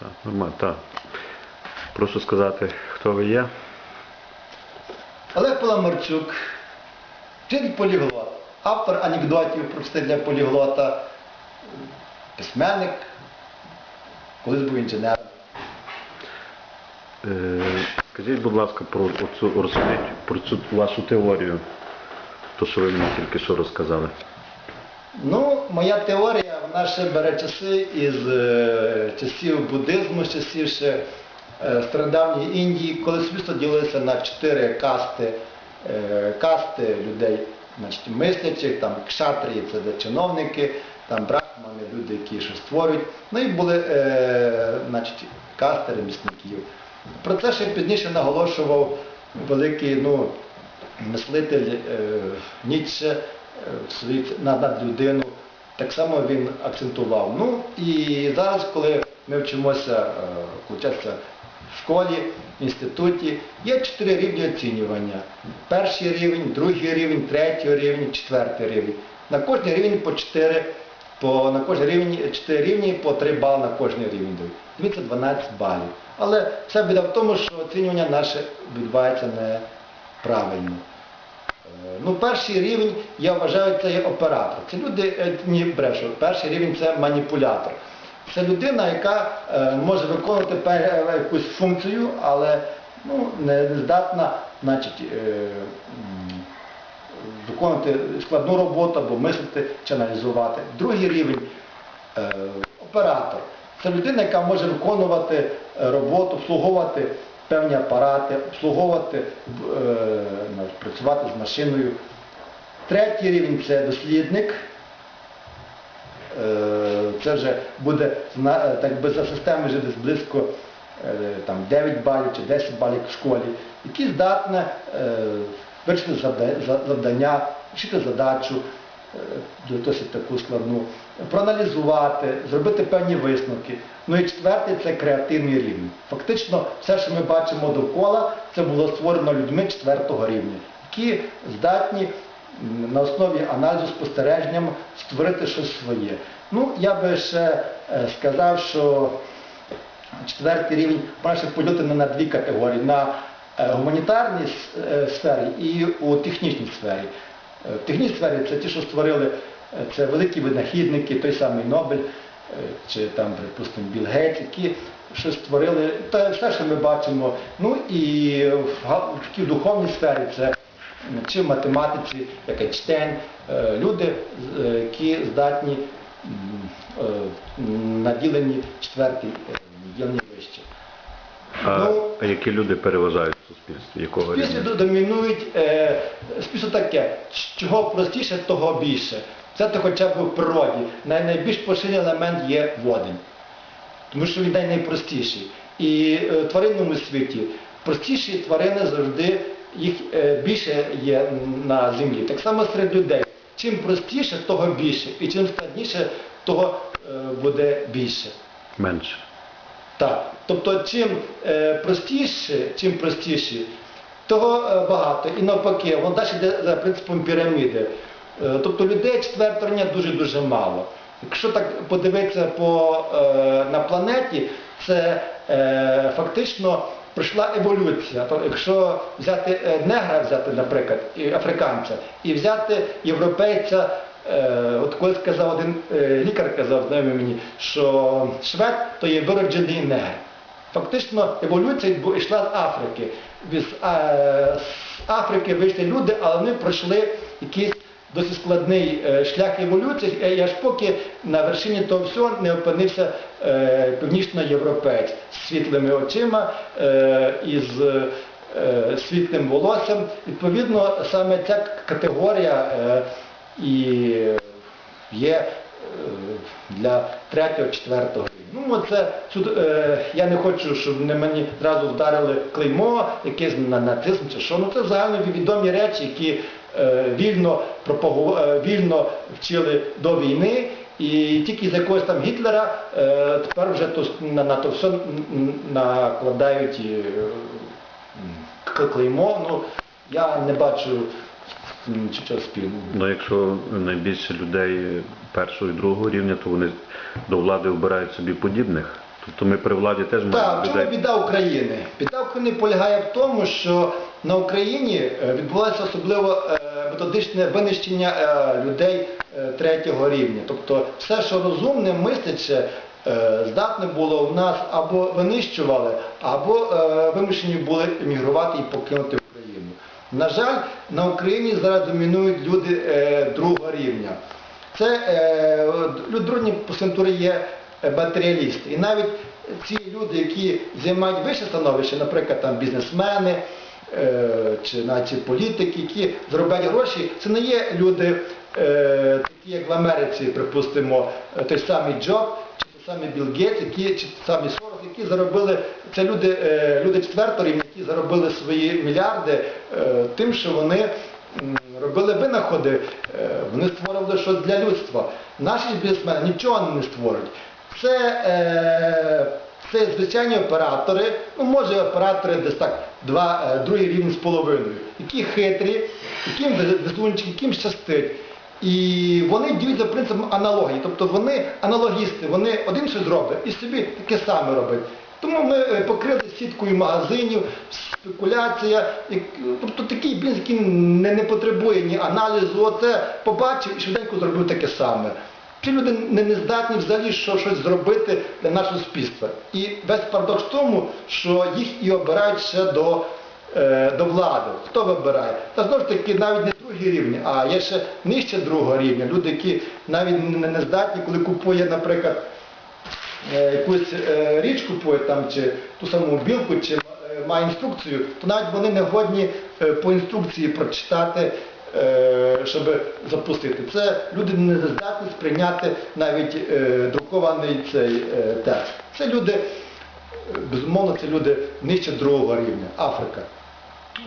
Так, нормально, так. Прошу сказати, хто ви є. Олег Паламарчук, вчитель поліглот, автор анекдотів про вчителя поліглота, письменник, колись був інженером. Е, Скажіть, будь ласка, про розкажіть про цю вашу теорію, то, що ви мені тільки що розказали. Ну, моя теорія, вона ще бере часи із е, часів буддизму, з часів ще е, Індії, коли суспільство ділилося на чотири касти, е, касти людей, значить, мислячих, там кшатрії, це де чиновники, там брахмани, люди, які щось створюють. Ну і були е, значить, касти ремісників. Про це ще пізніше наголошував великий ну, мислитель е, Ніцше е, в над, над людину. Так само він акцентував. Ну і зараз, коли ми вчимося, е, вчаться в школі, в інституті, є чотири рівні оцінювання. Перший рівень, другий рівень, третій рівень, четвертий рівень. На кожний рівень по чотири, по, на кожний рівень, чотири рівні по три бали на кожний рівень дають. Дивіться, 12 балів. Але вся біда в тому, що оцінювання наше відбувається неправильно. Е, Ну, перший рівень, я вважаю, це є оператор. Це люди, е, ні, брешу, перший рівень це маніпулятор. Це людина, яка е, може виконувати е, якусь функцію, але ну, не не здатна значить, виконувати складну роботу або мислити чи аналізувати. Другий рівень оператор. Це людина, яка може виконувати роботу, обслуговувати певні апарати, обслуговувати, е, працювати з машиною. Третій рівень це дослідник. Е, Це вже буде е, за системою вже десь близько е, там, 9 балів чи 10 балів в школі, які здатні е, вирішити завдання, вчити задачу, досить таку складну, проаналізувати, зробити певні висновки. Ну і четвертий це креативний рівень. Фактично, все, що ми бачимо довкола, це було створено людьми четвертого рівня, які здатні на основі аналізу спостереженням створити щось своє. Ну, я би ще е, сказав, що четвертий рівень ще поділити на дві категорії. На е, гуманітарній е, сфері і у технічній сфері. Е, В технічній сфері це ті, що створили, е, це великі винахідники, той самий Нобель, е, чи там, припустимо, Білл Гейтс, які щось створили, те все, що ми бачимо. Ну і в в такій духовній сфері це чи в математиці, як Ейнштейн, е, люди, е, які здатні е, наділені четвертий е, ділені вище. А, Ну, які люди переважають суспільстві? Якого Суспільстві рівня? домінують е, суспільство таке, чого простіше, того більше. Це то хоча б в природі. Най, найбільш поширений елемент є водень. Тому що він най- найпростіший. І е, в тваринному світі простіші тварини завжди їх е, більше є на землі. Так само серед людей. Чим простіше, того більше. І чим складніше, того е, буде більше. Менше. Так, тобто чим е, простіше, чим простіше, того е, багато. І навпаки, воно далі йде за принципом піраміди. Е, тобто людей четвертого дуже-дуже мало. Якщо так подивитися по, е, на планеті, це е, фактично пройшла еволюція. Тобто, якщо взяти е, негра, взяти, наприклад, і африканця, і взяти європейця, от колись сказав один е, лікар, казав знайомий мені, що швед то є вироджений негр. Фактично еволюція йшла з Африки. З, е, Африки вийшли люди, але вони пройшли якийсь досить складний е, шлях еволюції, і аж поки на вершині того всього не опинився е, з світлими очима, е, із е, світлим волоссям. Відповідно, саме ця категорія е, і є е, для третього, четвертого рівня. Ну, оце, е, я не хочу, щоб не мені зразу вдарили клеймо, якесь на нацизм чи що. Ну це загальновідомі речі, які е, вільно, пропагу, вільно вчили до війни. І тільки з якогось там Гітлера тепер вже то, на, на то все накладають клеймо. Ну, я не бачу м, нічого спільного. Ну, якщо найбільше людей першого і другого рівня, то вони до влади обирають собі подібних, Тобто ми при владі теж Так, в чому біда України? Біда України полягає в тому, що на Україні е, відбувається особливо е, методичне винищення е, людей третього рівня. Тобто все, що розумне, мисляче, здатне було в нас або винищували, або вимушені були емігрувати і покинути. На жаль, на Україні зараз домінують люди е, другого рівня. Це е, люди посентури є е, матеріалісти. І навіть ці люди, які займають вище становище, наприклад, там бізнесмени е, чи навіть політики, які заробляють гроші, це не є люди, е, такі як в Америці, припустимо, е, той самий Джоб, чи той самий Білл чи той самий Сорос, які заробили, це люди, е, люди четвертого які заробили свої мільярди е, тим, що вони робили винаходи, е, вони створювали щось для людства. Наші бізнесмени нічого не створюють. Це, це звичайні оператори, ну може оператори десь так, два, другий рівень з половиною, які хитрі, яким везунчики, яким щастить. І вони діють за принципом аналогії, тобто вони аналогісти, вони один щось зроблять і собі таке саме роблять. Тому ми е, покрили сіткою магазинів, спекуляція, тобто такий бізнес, який не, не потребує ні аналізу, оце побачив і швиденько зробив таке саме. Ці люди не, не здатні взагалі що, щось зробити для нашого суспільства. І весь парадокс в тому, що їх і обирають ще до, е, до влади. Хто вибирає? Та знову ж таки навіть не другий рівень, а є ще нижче другого рівня. Люди, які навіть не, не здатні, коли купує, наприклад, е, якусь е, річ купує там, чи ту саму білку, чи е, має інструкцію, то навіть вони не годні е, по інструкції прочитати, е, щоб запустити. Це люди не здатні сприйняти навіть е, друкований цей е, текст. Це люди, е, безумовно, це люди нижче другого рівня, Африка.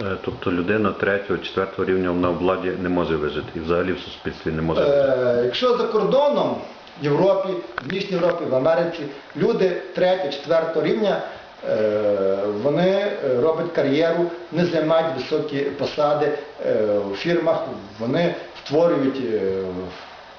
Е, Тобто людина третього, четвертого рівня вона в владі не може вижити і взагалі в суспільстві не може вижити. Е, якщо за кордоном, Європі, в Нижній Європі, в Америці, люди третього, четвертого рівня, е, вони е, роблять кар'єру, не займають високі посади е, в фірмах, вони створюють, е,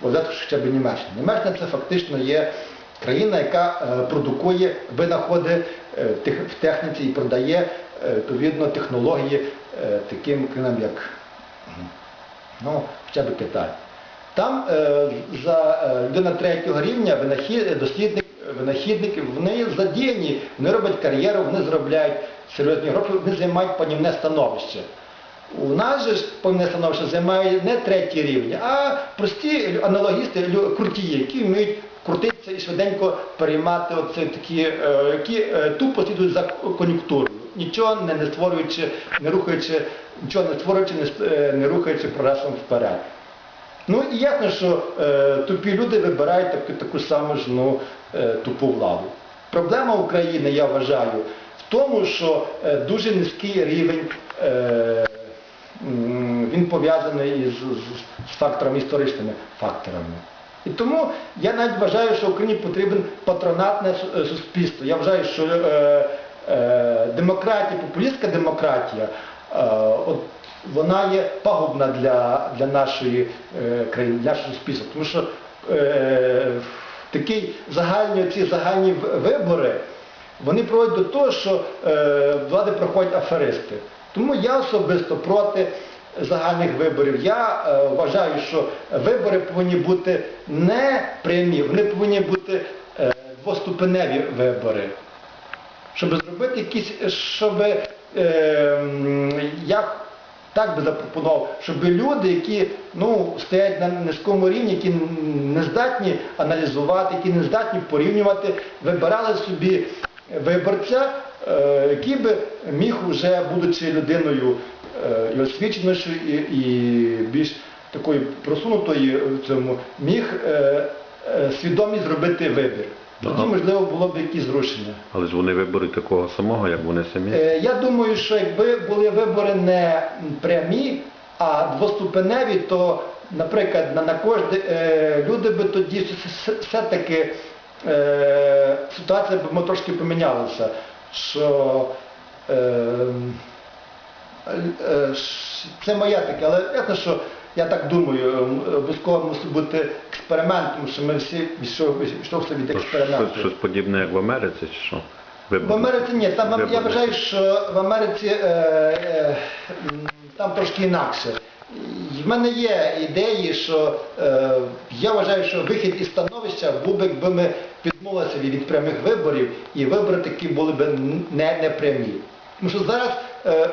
хоча б Німеччина. Німеччина це фактично є країна, яка продукує винаходи в техніці і продає відповідно технології таким країнам, як ну, хоча б Китай. Там е, за е, людина третього рівня дослідник, винахідники, вони задіяні, вони роблять кар'єру, вони заробляють серйозні гроші, вони займають панівне становище. У нас же ж певне становище займає не третій рівень, а прості аналогісти, крутії, які вміють крутитися і швиденько переймати оце такі, е, які тупо слідують за кон'юнктурою, нічого не, не створюючи, не рухаючи, нічого не створюючи, не, не рухаючи прогресом вперед. Ну і ясно, що е, тупі люди вибирають таку, таку саму ж ну, е, тупу владу. Проблема України, я вважаю, в тому, що е, дуже низький рівень, е, він пов'язаний із, з, з факторами, історичними факторами. І тому я навіть вважаю, що Україні потрібен патронатне е, суспільство. Я вважаю, що е, е, демократія, популістська демократія, е, от, вона є пагубна для, для нашої е, країни, для нашого суспільства. Тому що е, такі загальні, ці загальні вибори, вони проводять до того, що е, влади проходять аферисти. Тому я особисто проти загальних виборів. Я е, вважаю, що вибори повинні бути не прямі, вони повинні бути е, двоступеневі вибори. Щоб зробити якісь, щоб е, м, я так би запропонував, щоб люди, які ну, стоять на низькому рівні, які не здатні аналізувати, які не здатні порівнювати, вибирали собі виборця, е, який би міг уже, будучи людиною е, і освіченішою, і, і більш такою просунутою в цьому, міг е, свідомість зробити вибір. Тоді, можливо, було б якісь зрушення. Але ж вони виберуть такого самого, як вони самі. Е, Я думаю, що якби були вибори не прямі, а двоступеневі, то, наприклад, на, на кожне е, люди би тоді все-таки е, ситуація б трошки помінялася. Що е, е, це моя таке, але ясно, що я так думаю, обов'язково мусить бути експеримент, тому що ми всі відштовху- відштовхувалися від експерименту. Щось, щось подібне, як в Америці, чи що? В Америці ні, там я вважаю, що в Америці е, е, там трошки інакше. В мене є ідеї, що е, я вважаю, що вихід із становища був би, якби ми відмовилися від прямих виборів і вибори такі були б не, не прямі. Тому що зараз е,